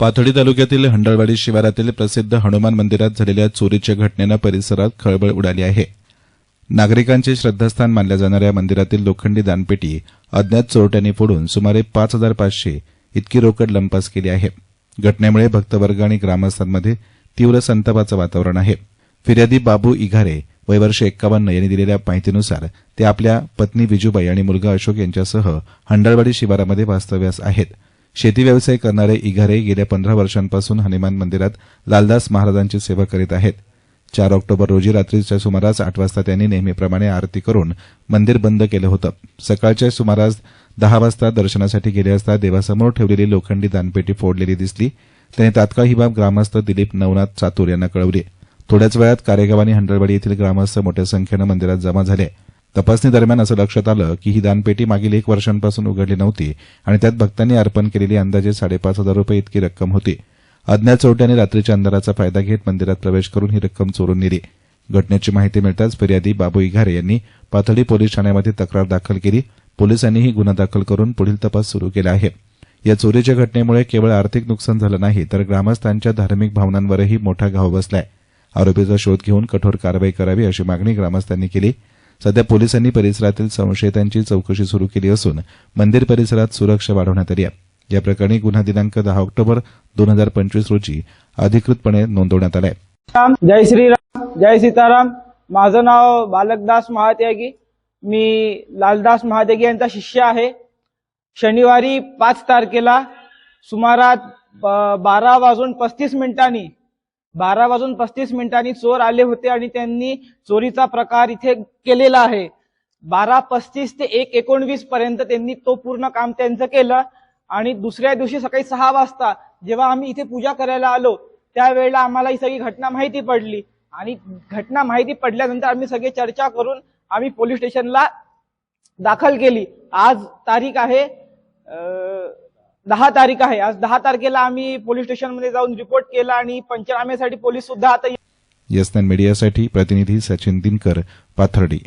पाथडी तालुक्यातील हंडळवाडी शिवारातील प्रसिद्ध हनुमान मंदिरात झालेल्या चोरीच्या घटनेनं परिसरात खळबळ उडाली आहे. नागरिकांचे श्रद्धास्थान मानल्या जाणाऱ्या मंदिरातील लोखंडी दानपेटी अज्ञात चोरट्यांनी फोडून सुमारे पाच हजार पाचशे इतकी रोकड लंपास केली आहे. घटनेमुळे भक्तवर्ग आणि ग्रामस्थांमध्ये तीव्र संतापाचं वातावरण आहे. फिर्यादी बाबू इघारे वयवर्ष एक्कावन्न यांनी दिलेल्या माहितीनुसार ते आपल्या पत्नी विजूबाई आणि मुलगा अशोक यांच्यासह हंडळवाडी शिवारामध्ये वास्तव्यास आहेत. शेती व्यवसाय करणारे इघारे गेल्या पंधरा वर्षांपासून हनुमान मंदिरात लालदास महाराजांची सेवा करीत आहेत. चार ऑक्टोबर रोजी रात्रीच्या सुमारास आठ वाजता त्यांनी नेहमीप्रमाणे आरती करून मंदिर बंद केलं होतं. सकाळच्या सुमारास दहा वाजता दर्शनासाठी गेले असता देवासमोर ठेवलेली लोखंडी दानपेटी फोडलेली दिसली. त्याने तात्काळ ही बाब ग्रामस्थ दिलीप नवनाथ चातुर यांना कळवली. थोड्याच वेळात कारेगाव आणि हंडळवाडी येथील ग्रामस्थ मोठ्या संख्येनं मंदिरात जमा झाले. तपासणी दरम्यान असं लक्षात आलं की ही दानपेटी मागील एक वर्षांपासून उघडली नव्हती आणि त्यात भक्तांनी अर्पण केलेली अंदाजे साडेपाच हजार रुपये इतकी रक्कम होती. अज्ञात चोरट्याने रात्रीच्या अंधाराचा फायदा घेत मंदिरात प्रवेश करून ही रक्कम चोरून नेली. घटनेची माहिती मिळताच फिर्यादी बाबू इघारे यांनी पाथडी पोलीस ठाण्यामध्ये तक्रार दाखल केली. पोलिसांनीही गुन्हा दाखल करून पुढील तपास सुरू केला आहे. या चोरीच्या घटनेमुळे केवळ आर्थिक नुकसान झालं नाही तर ग्रामस्थांच्या धार्मिक भावनांवरही मोठा घाव बसलाय. आरोपीचा शोध घेऊन कठोर कारवाई करावी अशी मागणी ग्रामस्थांनी केली. सध्या पोलिसांनी परिसरातील संशयितांची चौकशी सुरू केली असून मंदिर परिसरात सुरक्षा वाढवण्यात आली आहे. या प्रकरणी गुन्हा दिनांक दहा ऑक्टोबर दोन हजार पंचवीस रोजी अधिकृतपणे नोंदवण्यात आलाय. जय श्रीराम जय सीताराम. माझं नाव बालकदास महात्यागी. मी लालदास महात्यागी यांचा शिष्य आहे. शनिवारी पाच तारखेला सुमारात बारा वाजून पस्तीस मिनिटांनी बारा वाजून पस्तीस मिनिटांनी चोर आले होते आणि त्यांनी चोरीचा प्रकार इथे केलेला आहे. बारा पस्तीस ते एक एकोणवीस पर्यंत त्यांनी तो पूर्ण काम त्यांचं केलं आणि दुसऱ्या दिवशी सकाळी सहा वाजता जेव्हा आम्ही इथे पूजा करायला आलो त्यावेळेला आम्हाला ही सगळी घटना माहिती पडली. आणि घटना माहिती पडल्यानंतर आम्ही सगळी चर्चा करून आम्ही पोलीस स्टेशनला दाखल केली. आज तारीख आहे दहा तारीख आहे. आज दहा तारखेला आम्ही पोलीस स्टेशनमध्ये जाऊन रिपोर्ट केला आणि पंचनाम्यासाठी पोलीस सुद्धा आता येस मीडियासाठी प्रतिनिधी सचिन दिनकर पाथर्डी.